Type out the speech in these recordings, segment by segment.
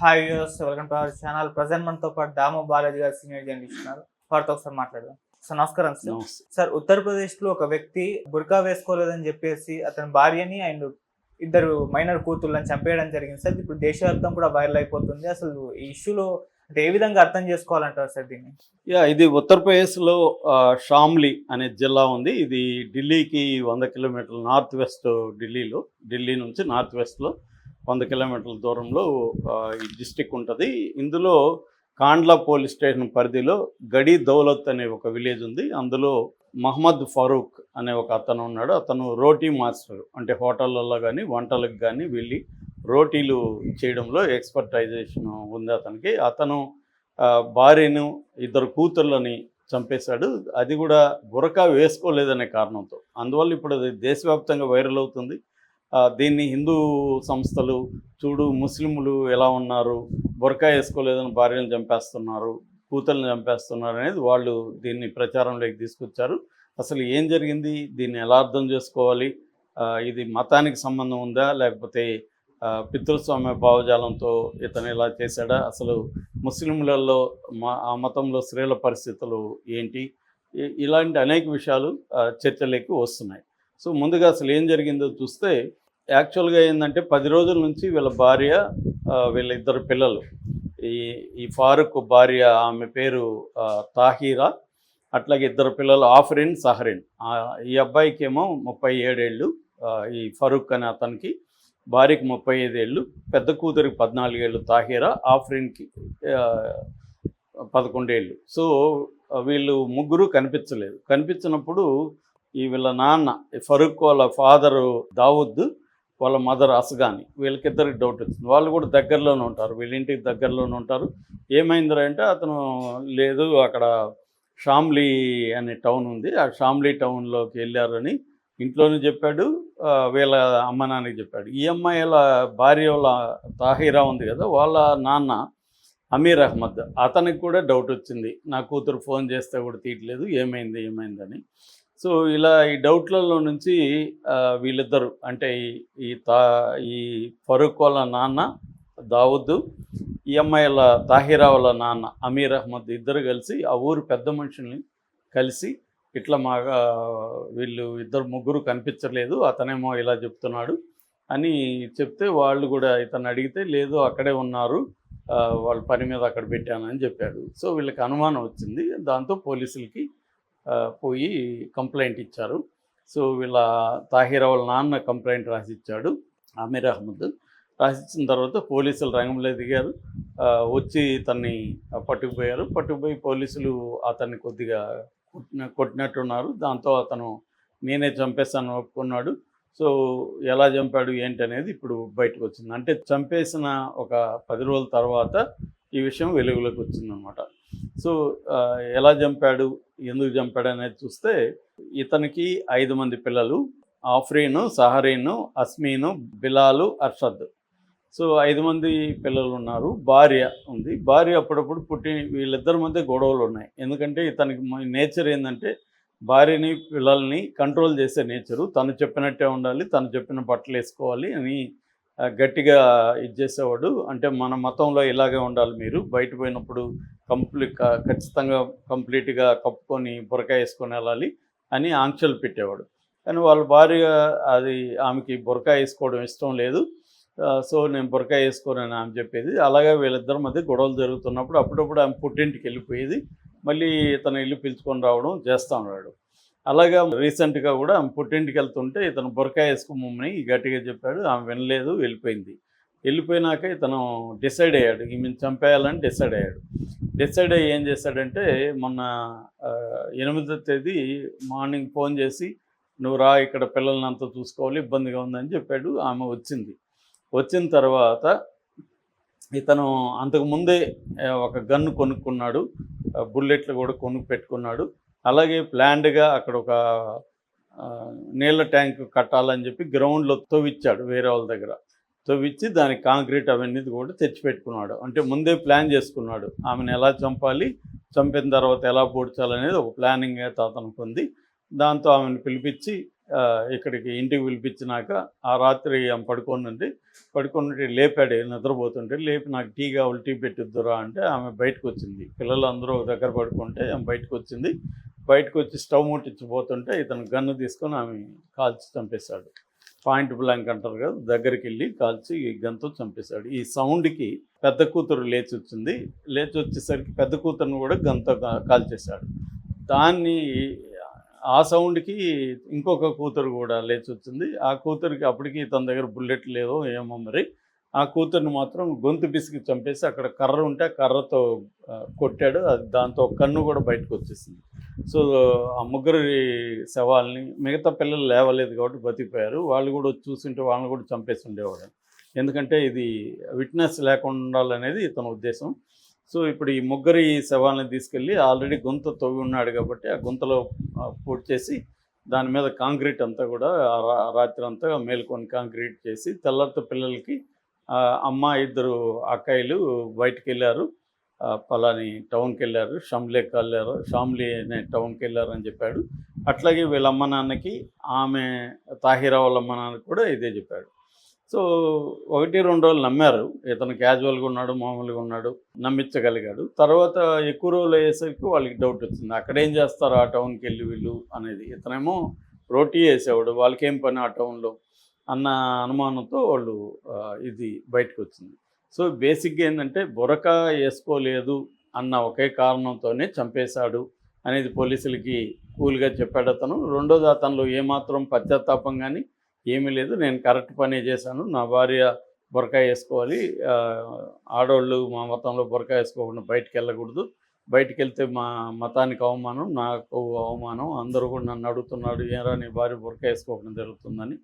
Hi views welcome to our channel. Present మనతో పాటు దామో బాలాజీ గారు సీనియర్ జర్నలిస్ట్ ఉన్నారు. వారితో ఒకసారి మాట్లాడదాం. సార్ నమస్కారం సార్. సార్ ఉత్తరప్రదేశ్లో ఒక వ్యక్తి బుర్కా వేసుకోలేదని చెప్పేసి అతని భార్యని అండ్ ఇద్దరు మైనర్ కూతుర్లను చంపేయడం జరిగింది సార్. ఇప్పుడు దేశవ్యాప్తం కూడా వైరల్ అయిపోతుంది. అసలు ఈ ఇష్యూలో అంటే ఏ విధంగా అర్థం చేసుకోవాలంటారు సార్ దీన్ని? యా ఇది ఉత్తరప్రదేశ్లో షామ్లీ అనే జిల్లా ఉంది. ఇది ఢిల్లీకి వంద కిలోమీటర్ల నార్త్ వెస్ట్ ఢిల్లీలో ఢిల్లీ నుంచి నార్త్ వెస్ట్లో వంద కిలోమీటర్ల దూరంలో ఈ డిస్టిక్ ఉంటుంది. ఇందులో కాండ్లా పోలీస్ స్టేషన్ పరిధిలో గడి దౌలత్ అనే ఒక విలేజ్ ఉంది. అందులో మహమ్మద్ ఫరూక్ అనే ఒక అతను ఉన్నాడు. అతను రోటీ మాస్టర్ అంటే హోటళ్ళల్లో కానీ వంటలకు కానీ వెళ్ళి రోటీలు చేయడంలో ఎక్స్పర్టైజేషన్ ఉంది అతనికి. అతను భార్యను ఇద్దరు కూతుర్లని చంపేశాడు. అది కూడా బురకా వేసుకోలేదనే కారణంతో. అందువల్ల ఇప్పుడు అది దేశవ్యాప్తంగా వైరల్ అవుతుంది. దీన్ని హిందూ సంస్థలు చూడు ముస్లింలు ఎలా ఉన్నారు బొరకా వేసుకోలేదని భార్యను చంపేస్తున్నారు కూతుల్ని చంపేస్తున్నారు అనేది వాళ్ళు దీన్ని ప్రచారంలోకి తీసుకొచ్చారు. అసలు ఏం జరిగింది? దీన్ని ఎలా అర్థం చేసుకోవాలి? ఇది మతానికి సంబంధం ఉందా? లేకపోతే పితృస్వామ్య భావజాలంతో ఇతను ఇలా చేశాడా? అసలు ముస్లింలలో మా ఆ మతంలో స్త్రీల పరిస్థితులు ఏంటి? ఇలాంటి అనేక విషయాలు చర్చలోకి వస్తున్నాయి. సో ముందుగా అసలు ఏం జరిగిందో చూస్తే యాక్చువల్గా ఏంటంటే పది రోజుల నుంచి వీళ్ళ భార్య వీళ్ళ ఇద్దరు పిల్లలు. ఈ ఈ ఫారూక్ భార్య ఆమె పేరు తాహీరా. అట్లాగే ఇద్దరు పిల్లలు ఆఫరిన్ సహరిన్. ఈ అబ్బాయికి ఏమో ముప్పై ఏడేళ్ళు ఈ ఫరూక్ అనే అతనికి భార్యకి ముప్పై ఐదేళ్ళు పెద్ద కూతురికి పద్నాలుగేళ్ళు తాహీరా ఆఫ్రిన్కి పదకొండేళ్ళు. సో వీళ్ళు ముగ్గురు కనిపించలేదు. కనిపించినప్పుడు ఈ వీళ్ళ నాన్న ఫరూక్ వాళ్ళ ఫాదరు దావుద్ వాళ్ళ మదర్ అస్గాని వీళ్ళకిద్దరికి డౌట్ వచ్చింది. వాళ్ళు కూడా దగ్గరలోనే ఉంటారు వీళ్ళ ఇంటికి దగ్గరలోనే ఉంటారు. ఏమైందిరా అంటే అతను లేదు అక్కడ షామ్లీ అనే టౌన్ ఉంది. ఆ షామ్లీ టౌన్లోకి వెళ్ళారని ఇంట్లోనే చెప్పాడు వీళ్ళ అమ్మ నాన్నకి చెప్పాడు. ఈ అమ్మాయిల భార్య వాళ్ళ తాహిరా ఉంది కదా వాళ్ళ నాన్న అమీర్ అహ్మద్. అతనికి కూడా డౌట్ వచ్చింది. నా కూతురు ఫోన్ చేస్తే కూడా తీయట్లేదు ఏమైంది ఏమైందని. సో ఇలా ఈ డౌట్లలో నుంచి వీళ్ళిద్దరు అంటే ఈ- తా ఈ ఫరూక్ వాళ్ళ నాన్న దావుద్దు ఈ అమ్మాయిల తాహిరా వాళ్ళ నాన్న అమీర్ అహ్మద్ ఇద్దరు కలిసి ఆ ఊరు పెద్ద మనుషుల్ని కలిసి ఇట్లా మా వీళ్ళు ఇద్దరు ముగ్గురు కనిపించలేదు అతనేమో ఇలా చెప్తున్నాడు అని చెప్తే వాళ్ళు కూడా ఇతను అడిగితే లేదు అక్కడే ఉన్నారు వాళ్ళ పని మీద అక్కడ పెట్టానని చెప్పాడు. సో వీళ్ళకి అనుమానం వచ్చింది. దాంతో పోలీసులకి పోయి కంప్లైంట్ ఇచ్చారు. సో వీళ్ళ తాహీర్ వాళ్ళ నాన్న కంప్లైంట్ రాసిచ్చాడు అమీర్ అహ్మద్. రాసిచ్చిన తర్వాత పోలీసులు రంగంలో దిగారు. వచ్చి తన్ని పట్టుకుపోయారు. పట్టుకుపోయి పోలీసులు అతన్ని కొద్దిగా కొట్టిన కొట్టినట్టున్నారు. దాంతో అతను నేనే చంపేస్తాను ఒప్పుకున్నాడు. సో ఎలా చంపాడు ఏంటి అనేది ఇప్పుడు బయటకు వచ్చింది. అంటే చంపేసిన ఒక పది రోజుల తర్వాత ఈ విషయం వెలుగులోకి వచ్చిందనమాట సో ఎలా చంపాడు ఎందుకు చంపాడు అనేది చూస్తే ఇతనికి ఐదు మంది పిల్లలు ఆఫ్రీను సహరీను అస్మీను బిలాలు అర్షద్. సో ఐదు మంది పిల్లలు ఉన్నారు భార్య ఉంది. భార్య అప్పుడప్పుడు పుట్టి వీళ్ళిద్దరి మధ్య గొడవలు ఉన్నాయి. ఎందుకంటే ఇతనికి నేచర్ ఏంటంటే భార్యని పిల్లల్ని కంట్రోల్ చేసే నేచరు. తను చెప్పినట్టే ఉండాలి తను చెప్పిన బట్టలు వేసుకోవాలి అని గట్టిగా ఇది చేసేవాడు. అంటే మన మతంలో ఇలాగే ఉండాలి మీరు బయట పోయినప్పుడు కంప్లీట్ ఖచ్చితంగా కంప్లీట్గా కప్పుకొని బురక వేసుకొని వెళ్ళాలి అని ఆంక్షలు పెట్టేవాడు. కానీ వాళ్ళ భార్య అది ఆమెకి బురక వేసుకోవడం ఇష్టం లేదు. సో నేను బురక వేసుకోనని ఆమె చెప్పేది. అలాగే వీళ్ళిద్దరి మధ్య గొడవలు జరుగుతున్నప్పుడు అప్పుడప్పుడు ఆమె పుట్టింటికి వెళ్ళిపోయేది. మళ్ళీ ఇతను ఇల్లు పిలుచుకొని రావడం చేస్తూ ఉన్నాడు. అలాగా రీసెంట్గా కూడా ఆమె పుట్టింటికి వెళ్తుంటే ఇతను బురకాయ వేసుకోమని గట్టిగా చెప్పాడు. ఆమె వినలేదు వెళ్ళిపోయింది. వెళ్ళిపోయినాక ఇతను డిసైడ్ అయ్యాడు. ఈమెను చంపేయాలని డిసైడ్ అయ్యాడు. డిసైడ్ అయ్యి ఏం చేశాడంటే మొన్న ఎనిమిదో తేదీ మార్నింగ్ ఫోన్ చేసి నువ్వు రా ఇక్కడ పిల్లల్ని అంతా చూసుకోవాలి ఇబ్బందిగా ఉందని చెప్పాడు. ఆమె వచ్చింది. వచ్చిన తర్వాత ఇతను అంతకుముందే ఒక గన్ను కొనుక్కున్నాడు. బుల్లెట్లు కూడా కొనుక్కు పెట్టుకున్నాడు. అలాగే ప్లాండ్గా అక్కడ ఒక నీళ్ళ ట్యాంక్ కట్టాలని చెప్పి గ్రౌండ్లో తోవిచ్చాడు వేరే వాళ్ళ దగ్గర. తవ్విచ్చి దానికి కాంక్రీట్ అవన్నీ కూడా తెచ్చిపెట్టుకున్నాడు. అంటే ముందే ప్లాన్ చేసుకున్నాడు. ఆమెను ఎలా చంపాలి చంపిన తర్వాత ఎలా పూడ్చాలనేది ఒక ప్లానింగ్ అతను పొంది దాంతో ఆమెను పిలిపించి ఇక్కడికి ఇంటికి పిలిపించినాక ఆ రాత్రి ఆమె పడుకోనుండి పడుకొని లేపాడు నిద్రపోతుంటే లేపి నాకు టీ కావాలి టీ పెట్టిద్దురా అంటే ఆమె బయటకు వచ్చింది. పిల్లలు అందరూ ఒక దగ్గర పడుకుంటే ఆమె బయటకు వచ్చింది. బయటకు వచ్చి స్టవ్ ముట్టించిపోతుంటే ఇతను గన్ను తీసుకొని ఆమె కాల్చి చంపేశాడు. పాయింట్ బ్లాంక్ అంటారు కదా దగ్గరికి వెళ్ళి కాల్చి ఈ చంపేశాడు. ఈ సౌండ్కి పెద్ద కూతురు లేచి వచ్చింది. లేచి వచ్చేసరికి పెద్ద కూతురుని కూడా గంతో కాల్చేశాడు. దాన్ని ఆ సౌండ్కి ఇంకొక కూతురు కూడా లేచి వచ్చింది. ఆ కూతురికి అప్పటికి తన దగ్గర బుల్లెట్ లేదో ఏమో మరి. ఆ కూతుర్ని మాత్రం గొంతు పిసికి చంపేసి అక్కడ కర్ర ఉంటే ఆ కర్రతో కొట్టాడు. అది దాంతో కన్ను కూడా బయటకు వచ్చేసింది. సో ఆ ముగ్గురి శవాల్ని మిగతా పిల్లలు లేవలేదు కాబట్టి బతికిపోయారు. వాళ్ళు కూడా చూసింటే వాళ్ళని కూడా చంపేసి ఉండేవాడు ఎందుకంటే ఇది విట్నెస్ లేకుండా ఉండాలనేది ఇతని ఉద్దేశం. సో ఇప్పుడు ఈ ముగ్గురి శవాలను తీసుకెళ్ళి ఆల్రెడీ గుంత తవ్వి ఉన్నాడు కాబట్టి ఆ గుంతలో ఆ, పూడ్ చేసి దాని మీద కాంక్రీట్ అంతా కూడా రా- రాత్రి అంతా మేల్కొని కాంక్రీట్ చేసి తెల్లారితో పిల్లలకి అమ్మ ఇద్దరు అక్కాయిలు బయటికి వెళ్ళారు పలాని టౌన్కి వెళ్ళారు షమ్లేకి వెళ్ళారు షామ్లీ అనే టౌన్కి వెళ్ళారు అని చెప్పాడు. అట్లాగే వీళ్ళ అమ్మ నాన్నకి ఆమె తాహిరా వాళ్ళ అమ్మ నాన్నకి కూడా ఇదే చెప్పాడు. సో ఒకటి రెండు రోజులు నమ్మారు. ఇతను క్యాజువల్గా ఉన్నాడు మామూలుగా ఉన్నాడు నమ్మించగలిగాడు. తర్వాత ఎక్కువ రోజులు అయ్యేసరికి వాళ్ళకి డౌట్ వచ్చింది. అక్కడ ఏం చేస్తారు? ఆ టౌన్కి వెళ్ళి వీళ్ళు అనేది. ఇతనేమో రోటీ వేసేవాడు వాళ్ళకేం పని ఆ టౌన్లో అన్న అనుమానంతో వాళ్ళు ఇది బయటకు వచ్చింది. సో బేసిక్గా ఏంటంటే బురక వేసుకోలేదు అన్న ఒకే కారణంతోనే చంపేశాడు అనేది పోలీసులకి కూల్గా చెప్పాడు అతను. రెండోది అతనిలో ఏమాత్రం పశ్చాత్తాపం కానీ ఏమీ లేదు. నేను కరెక్ట్ పనే చేశాను. నా భార్య బురక వేసుకోవాలి. ఆడవాళ్ళు మా మతంలో బురకా వేసుకోకుండా బయటికి వెళ్ళకూడదు బయటికి వెళ్తే మా మతానికి అవమానం నాకు అవమానం అందరూ కూడా నన్ను అడుగుతున్నాడు ఏరా నీ భార్య బురక వేసుకోకుండా జరుగుతుందని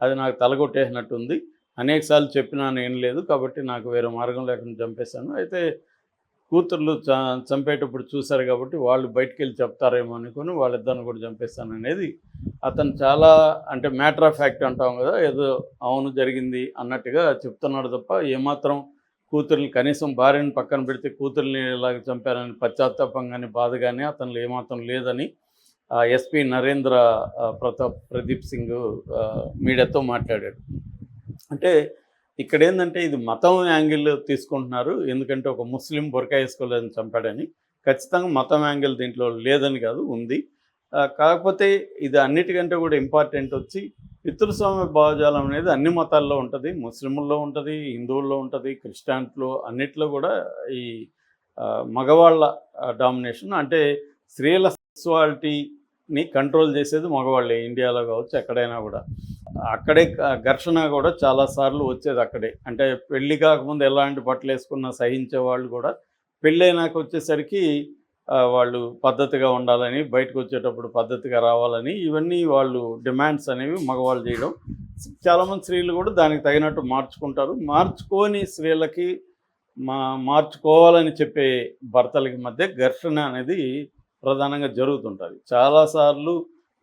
అది నాకు తలగొట్టేసినట్టుంది. అనేకసార్లు చెప్పినా నేను లేదు కాబట్టి నాకు వేరే మార్గం లేకుండా చంపేశాను. అయితే కూతుర్లు చంపేటప్పుడు చూశారు కాబట్టి వాళ్ళు బయటికి వెళ్ళి చెప్తారేమో అనుకుని వాళ్ళిద్దరిని కూడా చంపేస్తాను అనేది అతను చాలా అంటే మ్యాటర్ ఆఫ్ ఫ్యాక్ట్ అంటాం కదా ఏదో అవును జరిగింది అన్నట్టుగా చెప్తున్నాడు తప్ప ఏమాత్రం కూతుర్ని కనీసం భార్యని పక్కన పెడితే కూతుర్ని ఇలాగ చంపారని పశ్చాత్తాపం కానీ బాధ కానీ అతను ఏమాత్రం లేదని ఎస్పి నరేంద్ర ప్రతాప్ ప్రదీప్ సింగ్ మీడియాతో మాట్లాడాడు. అంటే ఇక్కడ ఏంటంటే ఇది మతం యాంగిల్ తీసుకుంటున్నారు. ఎందుకంటే ఒక ముస్లిం బొరక వేసుకోలేదని చంపాడని. ఖచ్చితంగా మతం యాంగిల్ దీంట్లో లేదని కాదు ఉంది. కాకపోతే ఇది అన్నిటికంటే కూడా ఇంపార్టెంట్ వచ్చి పితృస్వామ్య భావజాలం అనేది అన్ని మతాల్లో ఉంటుంది. ముస్లింల్లో ఉంటుంది హిందువుల్లో ఉంటుంది క్రిస్టియానిటీలో అన్నిట్లో కూడా ఈ మగవాళ్ళ డామినేషన్. అంటే స్త్రీల ని కంట్రోల్ చేసేది మగవాళ్ళే ఇండియాలో కావచ్చు ఎక్కడైనా కూడా. అక్కడే ఘర్షణ కూడా చాలాసార్లు వచ్చేది అక్కడే. అంటే పెళ్ళి కాకముందు ఎలాంటి బట్టలు వేసుకున్నా సహించే వాళ్ళు కూడా పెళ్ళైనాక వచ్చేసరికి వాళ్ళు పద్ధతిగా ఉండాలని బయటకు వచ్చేటప్పుడు పద్ధతిగా రావాలని ఇవన్నీ వాళ్ళు డిమాండ్స్ అనేవి మగవాళ్ళు చేయడం. చాలామంది స్త్రీలు కూడా దానికి తగినట్టు మార్చుకుంటారు. మార్చుకొని స్త్రీలకి మా మార్చుకోవాలని చెప్పే భర్తలకి మధ్య ఘర్షణ అనేది ప్రధానంగా జరుగుతుంటుంది. చాలాసార్లు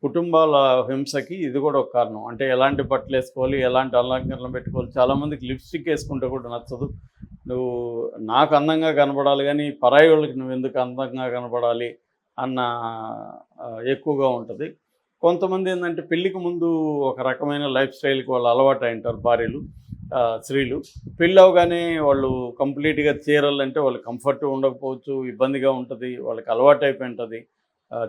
కుటుంబాల హింసకి ఇది కూడా ఒక కారణం. అంటే ఎలాంటి బట్టలు వేసుకోవాలి ఎలాంటి అలంకరణలు పెట్టుకోవాలి చాలామందికి లిప్స్టిక్ వేసుకుంటే కూడా నచ్చదు. నువ్వు నాకు అందంగా కనపడాలి కానీ పరాయి వాళ్ళకి నువ్వు ఎందుకు అందంగా కనపడాలి అన్న ఎక్కువగా ఉంటుంది. కొంతమంది ఏంటంటే పెళ్ళికి ముందు ఒక రకమైన లైఫ్ స్టైల్కి వాళ్ళు అలవాటు అయింటారు భార్యలు. స్త్రీలు. పెళ్ళి అవగానే వాళ్ళు కంప్లీట్గా చీరాలంటే వాళ్ళు కంఫర్ట్ ఉండకపోవచ్చు ఇబ్బందిగా ఉంటుంది వాళ్ళకి అలవాటు అయిపోయి ఉంటుంది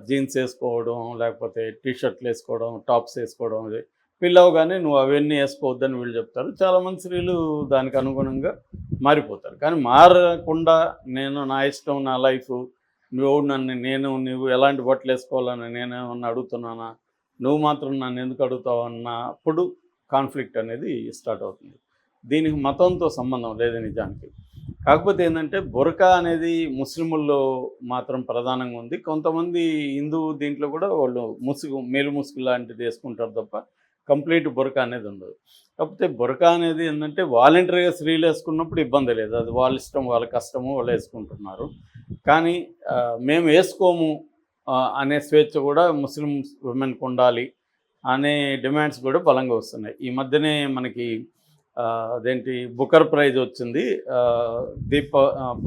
జీన్స్ వేసుకోవడం లేకపోతే టీ షర్ట్లు వేసుకోవడం టాప్స్ వేసుకోవడం ఇది పెళ్ళి అవగానే నువ్వు అవన్నీ వేసుకోవద్దని వీళ్ళు చెప్తారు. చాలామంది స్త్రీలు దానికి అనుగుణంగా మారిపోతారు. కానీ మారకుండా నేను నా ఇష్టం నా లైఫ్ నువ్వు నన్ను నేను నువ్వు ఎలాంటి బట్టలు వేసుకోవాలని నేనేమన్నా అడుగుతున్నానా? నువ్వు మాత్రం నన్ను ఎందుకు అడుగుతావు అన్నప్పుడు కాన్ఫ్లిక్ట్ అనేది స్టార్ట్ అవుతుంది. దీనికి మతంతో సంబంధం లేదు నిజానికి. కాకపోతే ఏంటంటే బురకా అనేది ముస్లిముల్లో మాత్రం ప్రధానంగా ఉంది. కొంతమంది హిందూ దీంట్లో కూడా వాళ్ళు ముసుగు మేలు ముసుగు లాంటిది వేసుకుంటారు తప్ప కంప్లీట్ బురకా అనేది ఉండదు. కాకపోతే బురకా అనేది ఏంటంటే వాలంటరీగా స్త్రీలు వేసుకున్నప్పుడు ఇబ్బంది లేదు. అది వాళ్ళ ఇష్టం వాళ్ళ కష్టము వాళ్ళు వేసుకుంటున్నారు. కానీ మేము వేసుకోము అనే స్వేచ్ఛ కూడా ముస్లిం ఉమెన్కి ఉండాలి అనే డిమాండ్స్ కూడా బలంగా వస్తున్నాయి. ఈ మధ్యనే మనకి అదేంటి? బుకర్ ప్రైజ్ వచ్చింది. దీప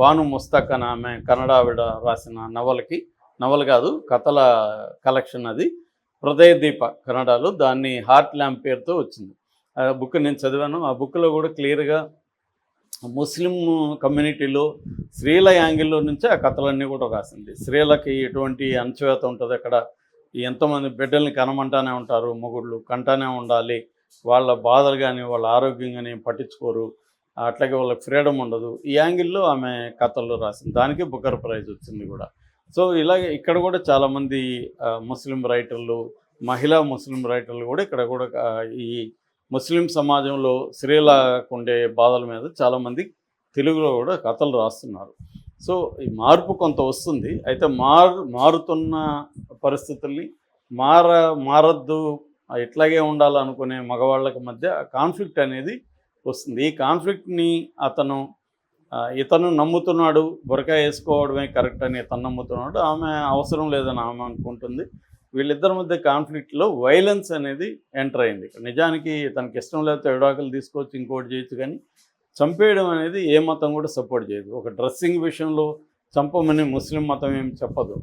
భాను ముస్తాక్ అని ఆమె కన్నడ ఆవిడ రాసిన నవలకి నవల కాదు కథల కలెక్షన్ అది. హృదయ దీప కన్నడలో దాన్ని హార్ట్ ల్యాంప్ పేరుతో వచ్చింది. ఆ బుక్ నేను చదివాను. ఆ బుక్లో కూడా క్లియర్గా ముస్లిం కమ్యూనిటీలో స్త్రీల యాంగిల్లో నుంచే ఆ కథలన్నీ కూడా రాసింది. స్త్రీలకి ఎటువంటి అణచివేత ఉంటుంది అక్కడ. ఎంతోమంది బిడ్డల్ని కనమంటానే ఉంటారు మొగుళ్ళు కంటానే ఉండాలి. వాళ్ళ బాధలు కానీ వాళ్ళ ఆరోగ్యం కానీ పట్టించుకోరు. అట్లాగే వాళ్ళకి ఫ్రీడమ్ ఉండదు. ఈ యాంగిల్లో ఆమె కథల్లో రాసింది. దానికి బుకర్ ప్రైజ్ వచ్చింది కూడా. సో ఇలాగే ఇక్కడ కూడా చాలామంది ముస్లిం రైటర్లు మహిళా ముస్లిం రైటర్లు కూడా ఇక్కడ కూడా ఈ ముస్లిం సమాజంలో స్త్రీలకు ఉండే బాధల మీద చాలామంది తెలుగులో కూడా కథలు రాస్తున్నారు. సో ఈ మార్పు కొంత వస్తుంది. అయితే మారు మారుతున్న పరిస్థితుల్ని మార మారద్దు ఇట్లాగే ఉండాలనుకునే మగవాళ్ళకి మధ్య కాన్ఫ్లిక్ట్ అనేది వస్తుంది. ఈ కాన్ఫ్లిక్ట్ని అతను ఇతను నమ్ముతున్నాడు బొరక వేసుకోవడమే కరెక్ట్ అని ఇతను నమ్ముతున్నాడు. ఆమె అవసరం లేదని ఆమె అనుకుంటుంది. వీళ్ళిద్దరి మధ్య కాన్ఫ్లిక్ట్లో వైలెన్స్ అనేది ఎంటర్ అయింది. నిజానికి తనకి ఇష్టం లేకపోతే విడాకులు తీసుకోవచ్చు ఇంకోటి చేయొచ్చు కానీ చంపేయడం అనేది ఏ మతం కూడా సపోర్ట్ చేయదు. ఒక డ్రెస్సింగ్ విషయంలో చంపమని ముస్లిం మతం ఏం చెప్పదు.